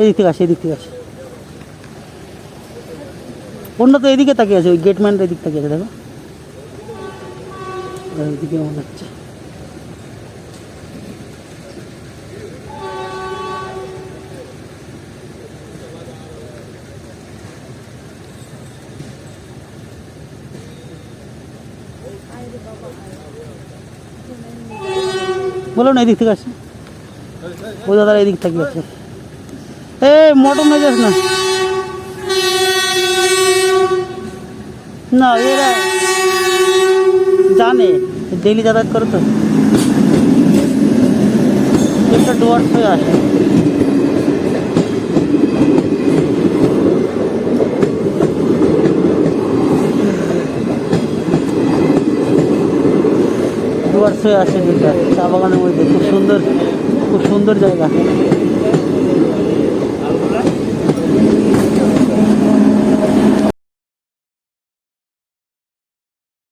এদিক থেকে আসে এদিক থেকে আসে। অন্য তো এদিকে তাকিয়ে আছে, ওই গেটম্যানটা এদিক তাকিয়ে আছে, দেখো। এইদিকে মনে হচ্ছে। বলো না, এদিক থেকে আসে। ওই দাদারা এদিক থেকে আছে। এ মটন হয়ে যাস না। না, এরা জানে ডেলি যাতায়াত করে তো। একটা ডোয়ার্স হয়ে আসে। ডুয়ার্স হয়ে আসে যেটা চা বাগানের মধ্যে। খুব সুন্দর খুব সুন্দর জায়গা।